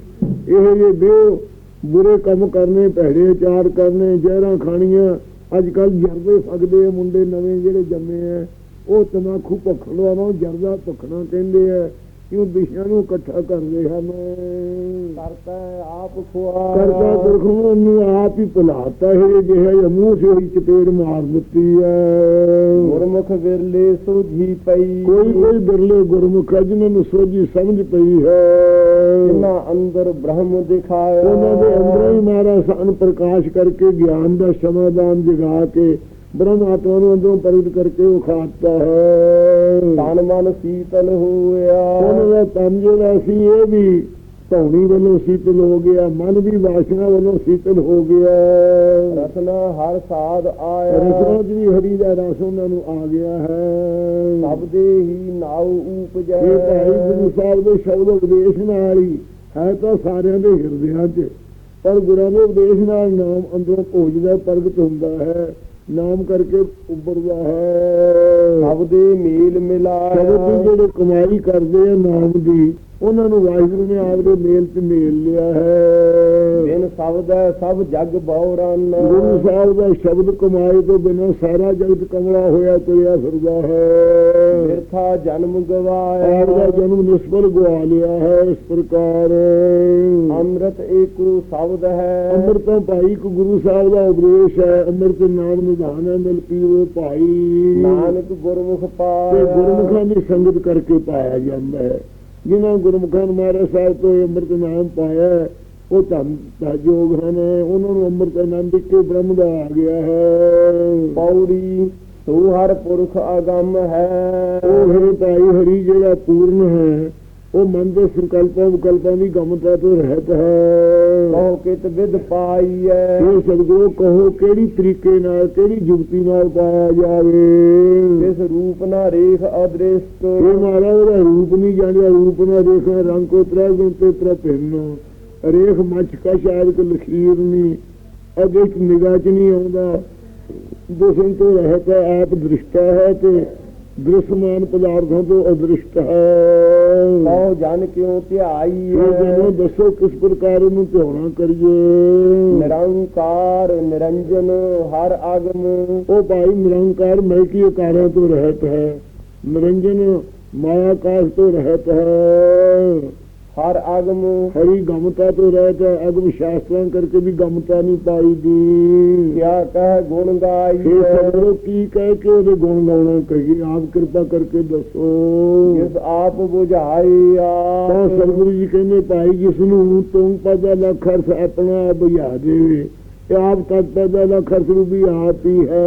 ਇਹ ਜੇ ਬਿਓ ਬੁਰੇ ਕੰਮ ਕਰਨੇ ਭੈੜੇ ਚਾਰ ਕਰਨੇ ਜ਼ਹਿਰਾਂ ਖਾਣੀਆਂ। ਅੱਜ ਕੱਲ ਜਰਦੇ ਆ ਮੁੰਡੇ ਨਵੇਂ ਜਿਹੜੇ ਜੰਮੇ ਆ। ਉਹ ਤਮਾਕੂ ਭਖਣ ਵਾਲਾ ਨੂੰ ਜਰਦਾ ਭਖਣਾ ਕਹਿੰਦੇ ਆ। ਕਿਉਂ ਵਿਸ਼ਿਆਂ ਨੂੰ ਇਕੱਠਾ ਕਰਦੇ ਹਨ? ਕਰਤਾ ਆਪ ਖੁਆ। ਕਰਤਾ ਪੁਰਖ ਨੂੰ ਆਪ ਹੀ ਭੁਲਾਤਾ ਹੈ ਜਿਹੜਾ ਮੂੰਹ ਸੇ ਹੀ ਚਪੇੜ ਮਾਰ ਦਿੱਤੀ ਹੈ। ਗੁਰਮੁਖ ਵਿਰਲੇ ਸੁਝੀ ਪਈ। ਕੋਈ ਕੋਈ ਬਿਰਲੇ ਗੁਰਮੁਖ ਜਿਨ੍ਹਾਂ ਨੂੰ ਸੋਝੀ ਸਮਝ ਪਈ ਹੈ। ਜਿਨ੍ਹਾਂ ਅੰਦਰ ਬ੍ਰਹਮ ਦਿਖਾਇਆ। ਉਹਨਾਂ ਦੇ ਅੰਦਰੋਂ ਹੀ ਮਹਾਰਾਜ ਸਾਨੂੰ ਪ੍ਰਕਾਸ਼ ਕਰਕੇ ਗਿਆਨ ਦਾ ਸਮਾਧਾਨ ਜਗਾ ਕੇ ਬ੍ਰਹਮ ਆਤਮਾ ਨੂੰ ਅੰਦਰੋਂ ਪ੍ਰਗਟ ਕਰਕੇ ਵਿਖਾਤਾ ਹੈ। ਤਨ ਮਨ ਸੀਤਲ ਹੋਇਆ। ਉਹਨਾਂ ਦਾ ਤਨ ਜਿਹੜਾ ਸੀ ਇਹ ਵੀ ਧੌਣੀ ਵੱਲੋਂ ਸੀਤਲ ਹੋ ਗਿਆ ਮਨ ਵੀ ਵਾਸ਼ਨਾ ਵੱਲੋਂ ਸੀਤਲ ਹੋ ਗਿਆ। ਰਸਨਾ ਹਰ ਸਾਧ ਆਇਆ। ਰਸਨਾ ਵੀ ਹਰੀ ਦਾ ਰਸ ਉਹਨਾਂ ਨੂੰ ਆ ਗਿਆ ਹੈ। ਸਭ ਦੇ ਹੀ ਨਾਉ ਉਪਜੈ। ਇਹ ਭਾਈ ਗੁਰੂ ਸਾਹਿਬ ਦੇ ਸ਼ਬਦ ਉਪਦੇਸ਼ ਨਾਲ ਹੀ ਹੈ ਤਾਂ ਸਾਰਿਆਂ ਦੇ ਹਿਰਦਿਆਂ 'ਚ। ਪਰ ਗੁਰਾਂ ਦੇ ਉਪਦੇਸ਼ ਨਾਲ ਨਾਮ ਅੰਦਰੋਂ ਭੋਜਦਾ ਪ੍ਰਗਟ ਹੁੰਦਾ ਹੈ। ਨਾਮ ਕਰਕੇ ਉੱਭਰਦਾ ਹੈ। ਸਭ ਦੇ ਮੇਲ ਦੀ ਮਿਲਾਇਆ ਜਿਹੜੇ ਕਮਾਈ ਕਰਦੇ ਆ ਨਾਮ ਦੀ ਉਹਨਾਂ ਨੂੰ ਵਾਹਿਗੁਰੂ ਨੇ ਆਪਦੇ ਮੇਲ 'ਚ ਮੇਲ ਲਿਆ ਹੈ। ਬਿਨ ਸ਼ਬਦ ਹੈ ਸਭ ਜਗ ਬੌਰਨ ਗੁਰੂ ਸਾਹਿਬ ਦਾ ਸ਼ਬਦ ਕਮਾਏ ਤੋਂ ਬਿਨਾਂ ਸਾਰਾ ਜਗਤ ਕਮਲਾ ਹੋਇਆ ਤੁਰਿਆ ਫਿਰਦਾ ਹੈ। ਬਿਰਥਾ ਜਨਮ ਗਵਾਇਆ ਜਨਮ ਨਿਸਬਲ ਗਵਾ ਲਿਆ ਹੈ ਇਸ ਪ੍ਰਕਾਰ। ਅੰਮ੍ਰਿਤ ਏਕੋ ਸ਼ਬਦ ਹੈ। ਅੰਮ੍ਰਿਤੋਂ ਭਾਈ ਕੋ ਗੁਰੂ ਸਾਹਿਬ ਦਾ ਉਪਦੇਸ਼ ਹੈ। ਅੰਮ੍ਰਿਤ ਨਾਮ ਨਿਧਾਨ ਹੈ ਮਿਲ ਪੀਵੇ ਭਾਈ। ਨਾਨਕ ਗੁਰਮੁਖ ਤੇ ਪਾਇਆ ਗੁਰਮੁਖਾਂ ਦੀ ਸੰਗਤ ਕਰਕੇ ਪਾਇਆ ਜਾਂਦਾ ਹੈ। ਜਿਨ੍ਹਾਂ ਗੁਰਮੁਖਾਂ ਨੂੰ ਮਹਾਰਾਜ ਸਾਹਿਬ ਤੋਂ ਇਹ ਅੰਮ੍ਰਿਤ ਨਾਮ ਪਾਇਆ ਉਹ ਧੰਨ ਧਾਜੋਗ ਹਨ। ਉਹਨਾਂ ਨੂੰ ਅੰਮ੍ਰਿਤ ਆਨੰਦ ਕੇ ਬ੍ਰਹਮ ਦਾ ਆ ਗਿਆ ਹੈ। ਪੌੜੀ ਤੂੰ ਹਰ ਪੁਰਖ ਅਗੰਮ ਹੈ। ਉਹ ਹੈ ਭਾਈ ਹਰੀ ਜਿਹੜਾ ਪੂਰਨ ਹੈ ਉਹ ਮਨ ਦੇ ਸੰਕਲਪਾਂ ਵਿਕਲਪਾਂ ਦੀ ਗਮਤਾ ਤੋਂ ਰਹਿਤ ਹੈ। ਕਹੋ ਕਿਤ ਵਿਦ ਪਾਈਐ ਇਹ ਸਤਿਗੁਰੂ ਕਹੋ ਕਿਹੜੀ ਤਰੀਕੇ ਨਾਲ ਕਿਹੜੀ ਜੁਗਤੀ ਨਾਲ ਪਾਇਆ ਜਾਵੇ। ਇਸ ਰੂਪ ਨਾ ਰੇਖ ਅਦ੍ਰਿਸ਼ਟ ਇਹ ਮਹਾਰਾਜ ਉਹਦਾ ਰੂਪ ਨਹੀਂ ਜਾਣਿਆ ਰੂਪ ਨਾ ਦੇਖਣਾ ਰੰਗ ਕੋ ਤਰਾ ਗੁਣ ਤੇ ਤਰਾ ਭਿੰਨ। ਰੇਖ ਮੱਛ ਕਾ ਸ਼ਾਇਦ ਕੋ ਲਖੀਰ ਨਹੀਂ ਅਗੇ ਚ ਨਿਗਾਹ ਚ ਨਹੀਂ ਆਉਂਦਾ। ਦੂਸਰੇ ਤੋਂ ਰਹਿਤ ਹੈ ਆਪ ਦ੍ਰਿਸ਼ਟਾ ਹੈ ਤੇ ਦ੍ਰਿਸ਼ਮਾਨ ਪਦਾਰਥਾਂ ਤੋਂ ਅਦ੍ਰਿਸ਼ਟ ਹੈ। ਕਹੋ ਜਨ ਕਿਉ ਇਹ ਧਿਆਈਐ ਜਨੋ ਦੱਸੋ ਕਿਸ ਪ੍ਰਕਾਰ ਇਹਨੂੰ ਧਿਆਉਣਾ ਕਰੀਏ। ਨਿਰੰਕਾਰ ਨਿਰੰਜਨ ਹਰ ਆਗਮ। ਉਹ ਭਾਈ ਨਿਰੰਕਾਰ ਮੈਂ ਕੀ ਕਾਰਾਂ ਤੋਂ ਰਹਿਤ ਹੈ। ਨਿਰੰਜਨ ਮਾਇਆ ਕਾਸ਼ ਤੋਂ ਰਹਿਤ ਹੈ। ਹਰ ਆਗਮ ਹਰੀ ਗਮਤਾ ਤੋਂ ਰਹਿਤ ਹੈ ਅਗਮ ਸ਼ਾਸਤਰਾਂ ਕਰਕੇ ਵੀ ਗਮਤਾ ਨਹੀਂ ਪਾਈ ਦੀ। ਕਿਆ ਕਹਿ ਗੁਣ ਇਹ ਗਾਈਐ ਸਭੋ ਕੀ ਕਹਿ ਕੇ ਉਹਦੇ ਗੁਣ ਗਾਉਣਾ ਕਹੀਏ ਆਪ ਕਿਰਪਾ ਕਰਕੇ ਦੱਸੋ। ਜਿਸ ਆਪ ਬੁਝਾਈਆ ਤਾਂ ਸਤਿਗੁਰੂ ਜੀ ਕਹਿੰਦੇ ਭਾਈ ਜਿਸ ਨੂੰ ਤੂੰ ਪਦਾ ਲੱਖ ਅਰਥ ਆਪਣਾ ਬੁਝਾ ਦੇਵੇ ਇਹ ਆਪ ਤਤ ਪਦਾ ਲੱਖ ਅਰਥ ਨੂੰ ਵੀ ਆਪ ਹੀ ਹੈ।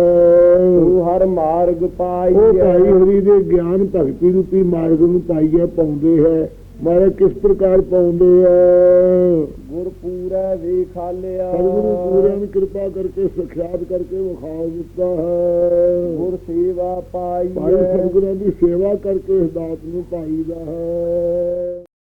ਤੂੰ ਹਰ ਮਾਰਗ ਉਹ ਭਾਈ ਪਾਈਐ ਹਰੀ ਦੇ ਗਿਆਨ ਭਗਤੀ ਰੂਪੀ ਮਾਰਗ ਨੂੰ ਪਾਈਏ ਪਾਉਂਦੇ ਹੈ। ਮਾਰੇ ਕਿਸ ਪ੍ਰਕਾਰ ਪਾਉਂਦੇ ਹੈ ਗੁਰ ਪੂਰੈ ਵੇਖਾਲਿਆ ਸਤਿਗੁਰੂ ਪੂਰਿਆਂ ਦੀ ਕਿਰਪਾ ਕਰਕੇ ਸਖਿਆਤ ਕਰਕੇ ਵਿਖਾ ਦਿੱਤਾ ਹੈ। ਗੁਰ ਸੇਵਾ ਭਾਈ ਪਾਈਐ ਸਤਿਗੁਰਾਂ ਦੀ ਸੇਵਾ ਕਰਕੇ ਇਸ ਦਾਤ ਨੂੰ ਪਾਈਦਾ ਹੈ।